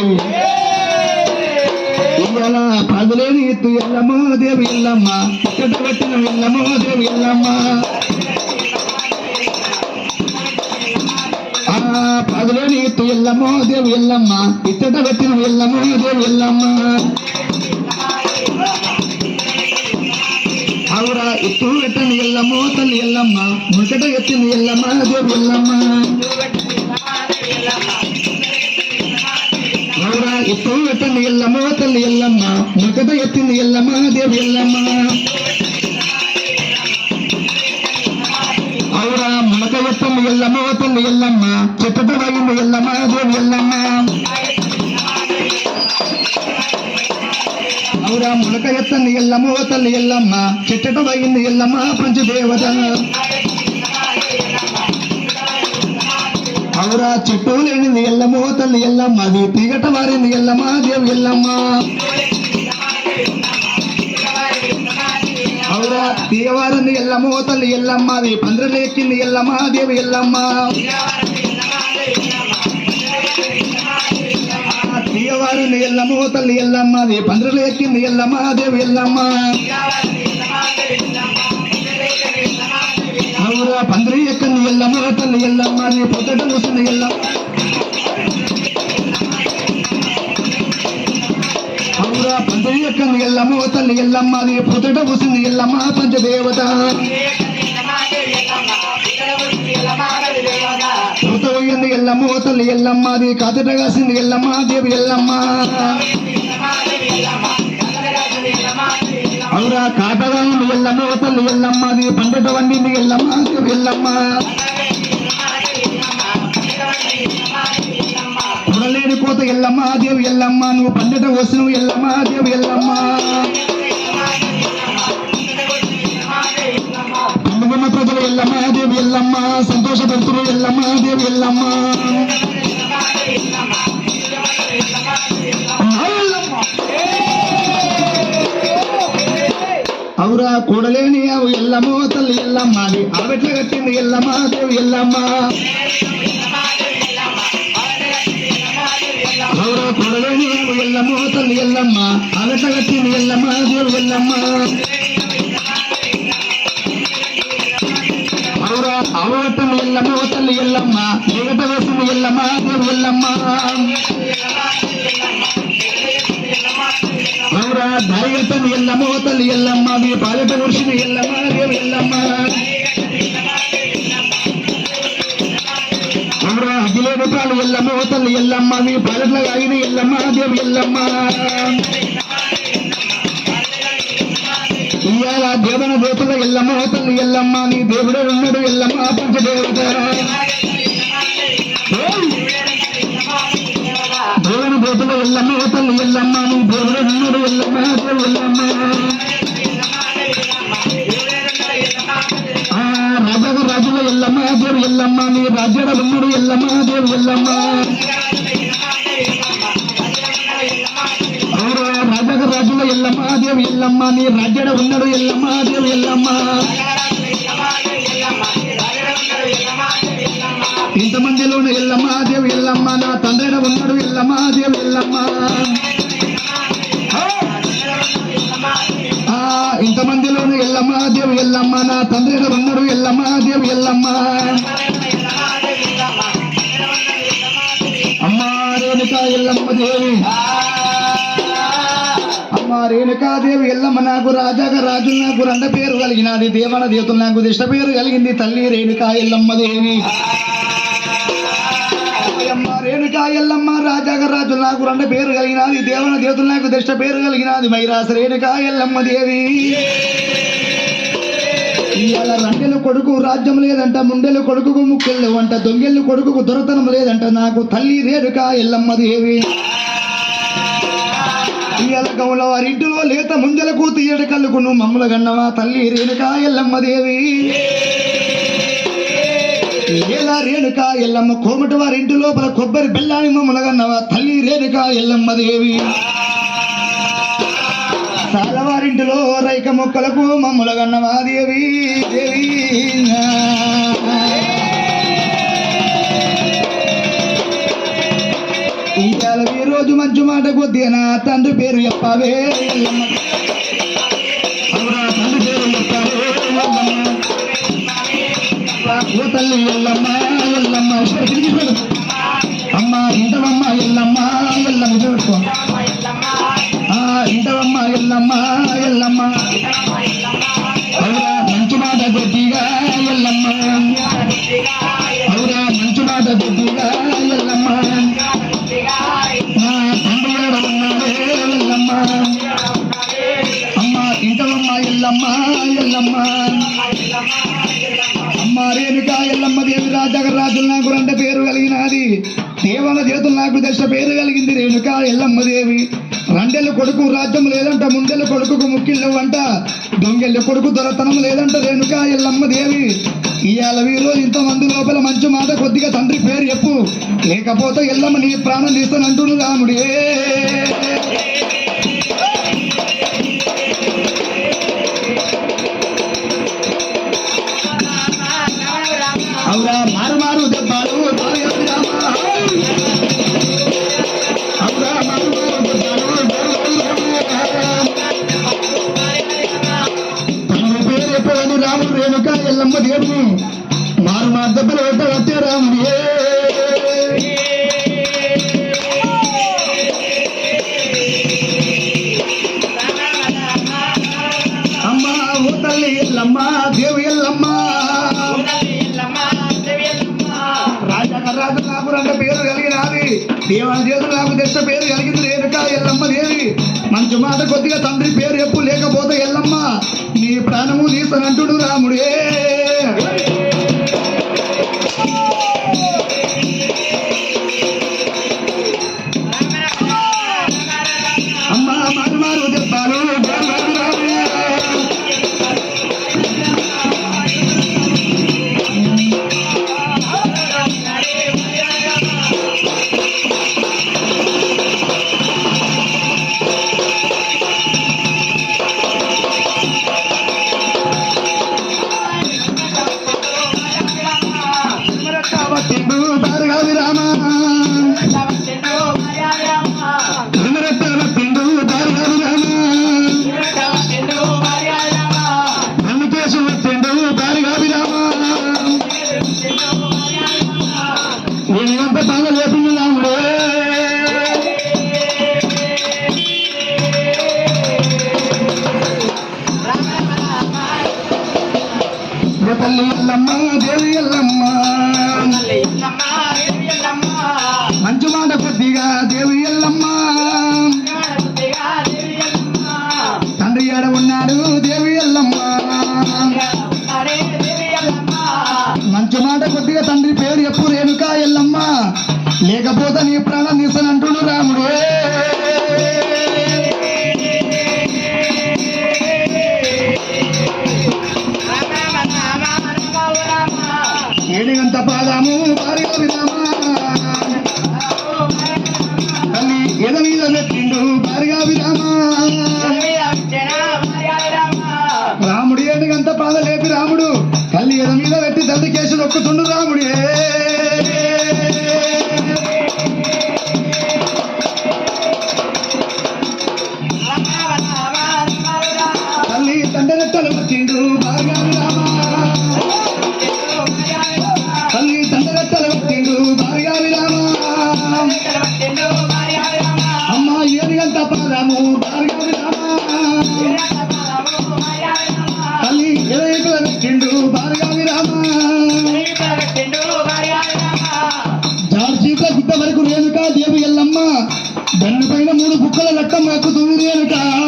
దేవి ఇవాళ పదులేని ఎత్తు ఎల్లమ్మో దేవి ఎల్లమ్మ. ఇక్కడ పెట్టిన ఎల్లమ్మో దేవి ఎల్లమ్మ. పదలేని ఎత్తు ఎల్లమ్మో దేవి ఎల్లమ్మ. ఇక్కడ పెట్టిన ఎల్లమ్మో దేవి ఎల్లమ్మ. అవురా ఎత్తు పెట్టిన ఎల్లమ్మో తల్లి ఎల్లమ్మ. ముకట ఎత్తిన ఎల్లమ్మ దేవి ఎల్లమ్మ. అవురా ఎత్తు పెట్టిన ఎల్లమ్మో తల్లి ఎల్లమ్మ ముచ్చట ఎత్తిన ఎల్లమ్మ దేవి ఎల్లమ్మ అవురా మునక ఎత్తిన ఎల్లమ్మో తల్లి ఎల్లమ్మ చెట్టట వాగింది ఎల్లమ్మ దేవి ఎల్లమ్మ అవురా మునక ఎత్తని ఎల్లమ్మో తల్లి ఎల్లమ్మ చెట్టట వాగింది ఎల్లమ్మ అవురా చుట్టూ లేనిది ఎల్లమ్మో తల్లి ఎల్లమ్మ అది తీగట వారింది ఎల్లమ్మ దేవి ఎల్లమ్మ. అవురా తీగవారింది ఎల్లమ్మో తల్లి ఎల్లమ్మ అది పంద్రలేకింది ఎల్లమ్మ దేవి ఎల్లమ్మ. తీయవారిని ఎల్లమ్మో తల్లి ఎల్లమ్మ అది పంద్రలేకింది ఎల్లమ్మ దేవి ఎల్లమ్మ. పందిరి ఎక్కింది ఎల్లమ్మ తల్లి ఎల్లమ్మ నీ పొద్దుట చూసింది ఎల్లమ్మ. అవురా పందిరి ఎక్కింది ఎల్లమ్మ తల్లి ఎల్లమ్మ నీ పొద్దుట కూసింది ఎల్లమ్మ పంచదేవత. పూతపోయింది ఎల్లమ్మ తల్లి ఎల్లమ్మ అది కాతట కాసింది ఎల్లమ్మ దేవి ఎల్లమ్మ. అవురా కాటగా ఎల్లమ్మ తల్లి ఎల్లమ్మ అది పండట ఎల్లమ్మ ఎల్లమ్మ చూడలేని కోత ఎల్లమ్మ దేవి ఎల్లమ్మ నువ్వు పండట వస్తువు ఎల్లమ్మ దేవి ఎల్లమ్మ పండుగమ్మ ప్రజలు ఎల్లమ్మ దేవి ఎల్లమ్మ సంతోషపడుతున్నారు ఎల్లమ్మ దేవి ఎల్లమ్మ. అవురా కూడలేని అవు ఎల్లమ్మో తల్లి ఎల్లమ్మ అది ఆమెట్ల కట్టింది ఎల్లమ్మ దేవి ఎల్లమ్మ అవురా కూడలేని అవు ఎల్లమ్మో తల్లి ఎల్లమ్మ ఆమెట్ల కట్టింది ఎల్లమ్మ దేవి ఎల్లమ్మ అవురా ఆవట్టం ఎల్లమ్మో తల్లి ఎల్లమ్మ ఎగట వేసింది ఎల్లమ్మ దేవి ఎల్లమ్మ అవురా దారిగట్టం ఎల్లమ్మో తల్లి ఎల్లమ్మ మీ పాలట వర్షిని ఎల్లమ్మ దేవి ఎల్లమ్మ. అవురా అగిలేని పాలు ఎల్లమ్మో తల్లి ఎల్లమ్మ మీ పాలట్ల ఆగిన ఎల్లమ్మ దేవి ఎల్లమ్మ. ఇవాళ దేవన దేవతల ఎల్లమ్మ తల్లి ఎల్లమ్మ నీ దేవుడు ఉన్నాడు ఎల్లమ్మ పంచదేవత రాజరమ్మడు ఎల్లమ్మ దేవి ఎల్లమ్మ. అవురా రాజాగ రాజుల ఎల్లమ్మ దేవి ఎల్లమ్మ. నీ రాజడ ఉన్నాడు ఎల్లమ్మ దేవి ఎల్లమ్మ. ఇంతమందిలోన ఎల్లమ్మ దేవి ఎల్లమ్మ. నా తండ్రిన ఉన్నాడు ఎల్లమ్మ దేవి ఎల్లమ్మ. ఆ ఎల్లమ్మ దేవి ఎల్లమ్మ. నా తండ్రిన ఉన్నాడు ఎల్లమ్మ దేవి ఎల్లమ్మ. రేణుక దేవి అమ్మ రేణుకాదేవి ఎల్లమ్మ నాకు రాజాగా రాజు నాకు రండ పేరు కలిగినది దేవన దేవతలు నాకు దిష్ట పేరు కలిగింది తల్లి రేణుకా ఎల్లమ్మ దేవి. అమ్మ రేణుకా ఎల్లమ్మ రాజాగా రాజు నాకు రెండు పేరు కలిగినది దేవన దేవతలు నాకు దిష్ట పేరు కలిగినది మైరాస రేణుకా ఎల్లమ్మ దేవి. ఇవాళ రంగెల కొడుకు రాజ్యం లేదంట ముండెలు కొడుకుకు ముక్కెళ్ళు అంట దొంగెళ్ళు కొడుకుకు దొరతనం లేదంట నాకు తల్లి రేరుక ఎల్లమ్మ దేవి. ఇయ్యాల గౌల వారి ఇంటిలో లేత ముంజలకు తీయడ కళ్ళుకు నువ్వు మమ్మల గన్నవా తల్లి రేణుక ఎల్లమ్మ దేవి. ఏలా రేణుకా ఎల్లమ్మ కోమటి వారి ఇంటి లోపల కొబ్బరి బెల్లాని మమ్మల గన్నవా తల్లి రేణుక ఎల్లమ్మ దేవి. ఇంటిలో రైక మొక్కలకు మమ్ముల గన్నవాది అవి దేవి ఇయ్యాల ఈ రోజు మంచి మాట కొద్ది నా తండ్రి పేరు చెప్పవే. తండ్రి పేరు చెప్పవే తల్లి ఎల్లమ్మ ఎల్లమ్మ అమ్మ ఇంటవమ్మ ఎల్లమ్మ. ఆ ఇంటవమ్మ ఎల్లమ్మ ఎల్లమ్మ? అవురా మంచు మాట గట్టిగా ఎల్లమ్మ. అవురా మంచు మాట గట్టిగా ఎల్లమ్మ. నా తండ్రి ఉన్నాడే ఎల్లమ్మ. అమ్మ ఇంటవమ్మ ఎల్లమ్మ ఎల్లమ్మ. అమ్మ రేణుకా ఎల్లమ్మ దేవిరా రాజగరాజులు నాకు రెండు పేరు కలిగినది. దేవల చేతులు నాకు దశ పేరు కలిగింది రేణుకా ఎల్లమ్మ దేవి. రెండెళ్ళు కొడుకు రాజ్యం లేదంట ముండెలు కొడుకుకు ముక్కిళ్ళు అంట దొంగెళ్ళు కొడుకు దొరతనం లేదంట రేణుక ఎల్లమ్మ దేవి. ఇవాళ వీరు ఇంతమంది లోపల మంచి మాట కొద్దిగా తండ్రి పేరు చెప్పు. లేకపోతే ఎల్లమ్మ నీ ప్రాణం తీస్తానంటును రాముడే. అవురా మారు మారు దెబ్బలు. దేవాల చేతులు నాకు తెచ్చ పేరు కలిగింది రేణుక ఎల్లమ్మ దేవి. మంచి మాట కొద్దిగా తండ్రి పేరు ఎప్పు లేకపోతే ఎల్లమ్మ నీ ప్రాణము తీసనంటుడు రాముడే. i'm Rama. మంచు మొక్కుతుండు రాముడే తల్లి తండ్రి తలవచ్చిండు భార్గవి రామా. తల్లి తండ్రి తలవచ్చిండు భార్గవి రామా. అమ్మ ఏడుగంత పాదము భార్గవి రామా. తల్లి ఎదైకుల వచ్చిండు బాగా അടക്കമാക്കുന്ന